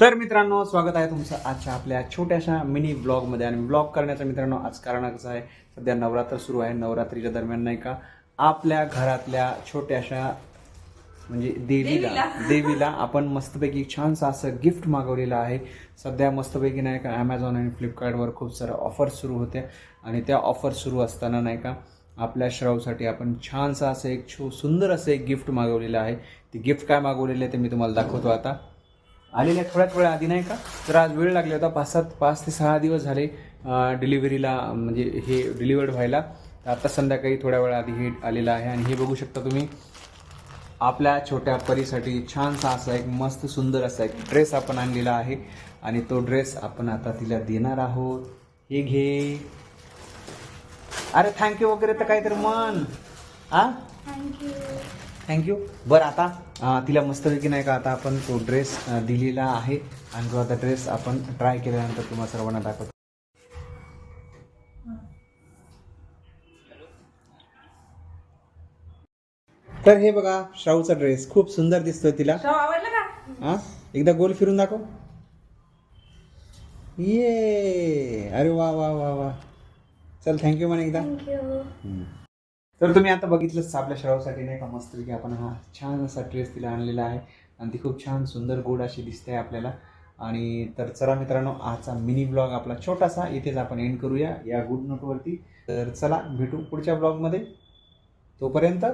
तर मित्रांनो स्वागत आहे तुमचं आजच्या आपल्या छोट्याशा मिनी ब्लॉगमध्ये आणि ब्लॉग करण्याचं मित्रांनो आज कारण कसं आहे सध्या नवरात्र सुरू आहे. नवरात्रीच्या दरम्यान नाही का आपल्या घरातल्या छोट्याशा म्हणजे देवीला देवीला. आपण मस्तपैकी छानसं असं गिफ्ट मागवलेलं आहे. सध्या मस्तपैकी नाही का ॲमेझॉन आणि फ्लिपकार्टवर खूप साऱ्या ऑफर्स सुरू होत्या. आणि त्या ऑफर सुरू असताना नाही का आपल्या श्रावसाठी आपण छानसं असं एक छो सुंदर असं एक गिफ्ट मागवलेलं आहे. ते गिफ्ट काय मागवलेलं आहे ते मी तुम्हाला दाखवतो आता. आलेल्या थोड्याच वेळा आधी नाही का? तर आज वेळ लागला होता पाच सात पाच ते सहा दिवस झाले डिलिव्हरीला म्हणजे हे डिलिव्हर्ड व्हायला. तर आता संध्याकाळी थोड्या वेळा आधी हे आलेलं आहे आणि हे बघू शकता तुम्ही. आपल्या छोट्या परीसाठी छानसा असा एक मस्त सुंदर असा एक ड्रेस आपण आणलेला आहे. आणि तो ड्रेस आपण आता तिला देणार आहोत. हे घे. अरे थँक्यू वगैरे तर काहीतरी म्हण. आ? थँक्यू बरं आता तिला मस्तपैकी नाही का आता आपण तो ड्रेस दिलेला आहे. आणि तो आता ड्रेस आपण ट्राय केल्यानंतर तुम्हाला सर्वांना दाखवतो. तर हे बघा श्राऊचा ड्रेस खूप सुंदर दिसतोय तिला. शो आवडलं का? हा? एकदा गोल फिरून दाखव. ये! अरे वा वा वा वा. चल थँक्यू म्हणे एकदा. थँक्यू तर तुम्ही आता बघितलंच आपल्या श्रावसाठी नाही का मस्त की आपण हा छान असा ड्रेस तिला आणलेला आहे. आणि ती खूप छान सुंदर गोड अशी दिसते आपल्याला. आणि तर चला मित्रांनो आजचा मिनी ब्लॉग आपला छोटासा इथेच आपण एंड करूया या गुड नोटवरती तर चला भेटू पुढच्या ब्लॉगमध्ये तोपर्यंत